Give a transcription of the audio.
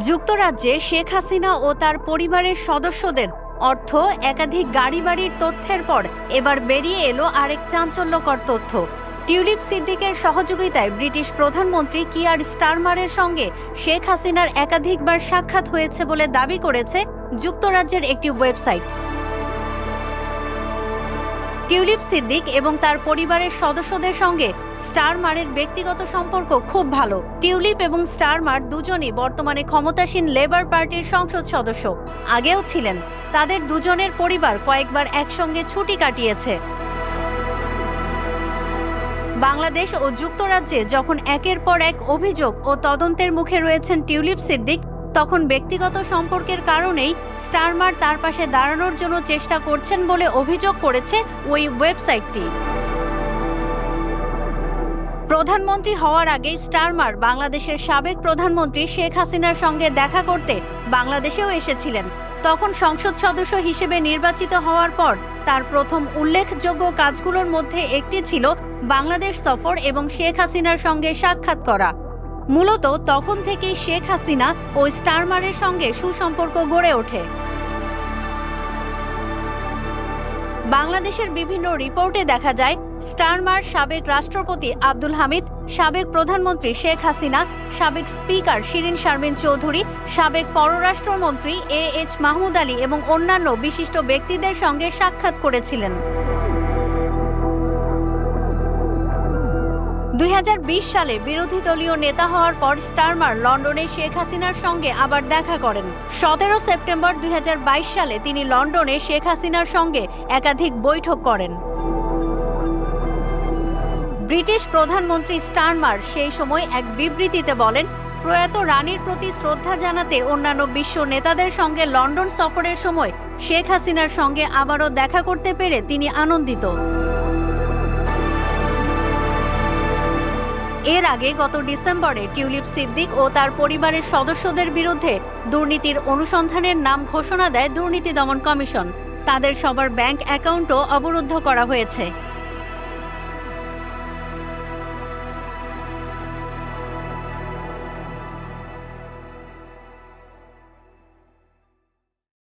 যুক্তরাজ্যে শেখ হাসিনা ও তার পরিবারের সদস্যদের অর্থ একাধিক গাড়ি বাড়ির তথ্যের পর এবার বেরিয়ে এলো আরেক চাঞ্চল্যকর তথ্য। টিউলিপ সিদ্দিকের সহযোগিতায় ব্রিটিশ প্রধানমন্ত্রী কিয়ার স্টারমারের সঙ্গে শেখ হাসিনার একাধিকবার সাক্ষাৎ হয়েছে বলে দাবি করেছে যুক্তরাজ্যের একটি ওয়েবসাইট। টিউলিপ সিদ্দিক এবং তার পরিবারের সদস্যদের সঙ্গে স্টারমারের ব্যক্তিগত সম্পর্ক খুব ভালো। টিউলিপ এবং স্টারমার দুজনই বর্তমানে ক্ষমতাসীন লেবার পার্টির সংসদ সদস্য। আগেও ছিলেন। তাদের দুজনের পরিবার কয়েকবার একসঙ্গে ছুটি কাটিয়েছে। বাংলাদেশ ও যুক্তরাজ্যে যখন একের পর এক অভিযোগ ও তদন্তের মুখে রয়েছেন টিউলিপ সিদ্দিক তখন ব্যক্তিগত সম্পর্কের কারণেই স্টারমার তার পাশে দাঁড়ানোর জন্য চেষ্টা করছেন বলে অভিযোগ করেছে ওই ওয়েবসাইটটি। প্রধানমন্ত্রী হওয়ার আগেই স্টারমার বাংলাদেশের সাবেক প্রধানমন্ত্রী শেখ হাসিনার সঙ্গে দেখা করতে বাংলাদেশেও এসেছিলেন। তখন সংসদ সদস্য হিসেবে নির্বাচিত হওয়ার পর তার প্রথম উল্লেখযোগ্য কাজগুলোর মধ্যে একটি ছিল বাংলাদেশ সফর এবং শেখ হাসিনার সঙ্গে সাক্ষাৎ করা। মূলত তখন থেকেই শেখ হাসিনা ও স্টারমারের সঙ্গে সুসম্পর্ক গড়ে ওঠে। বাংলাদেশের বিভিন্ন রিপোর্টে দেখা যায়, স্টারমার সাবেক রাষ্ট্রপতি আব্দুল হামিদ, সাবেক প্রধানমন্ত্রী শেখ হাসিনা, সাবেক স্পিকার শিরিন শারমিন চৌধুরী, সাবেক পররাষ্ট্রমন্ত্রী এ এইচ মাহমুদ আলী এবং অন্যান্য বিশিষ্ট ব্যক্তিদের সঙ্গে সাক্ষাৎ করেছিলেন। দুই হাজার বিশ সালে বিরোধী দলীয় নেতা হওয়ার পর স্টারমার লন্ডনে শেখ হাসিনার সঙ্গে আবার দেখা করেন। সতেরো সেপ্টেম্বর দুই হাজার বাইশ সালে তিনি লন্ডনে শেখ হাসিনার সঙ্গে একাধিক বৈঠক করেন। ব্রিটিশ প্রধানমন্ত্রী স্টারমার সেই সময় এক বিবৃতিতে বলেন, প্রয়াত রানীর প্রতি শ্রদ্ধা জানাতে অন্যান্য বিশ্ব নেতাদের সঙ্গে লন্ডন সফরের সময় শেখ হাসিনার সঙ্গে আবারও দেখা করতে পেরে তিনি আনন্দিত। এর আগে গত ডিসেম্বরে টিউলিপ সিদ্দিক ও তার পরিবারের সদস্যদের বিরুদ্ধে দুর্নীতির অনুসন্ধানের নাম ঘোষণা দেয় দুর্নীতি দমন কমিশন। তাদের সবার ব্যাংক অ্যাকাউন্টও অবরুদ্ধ করা হয়েছে।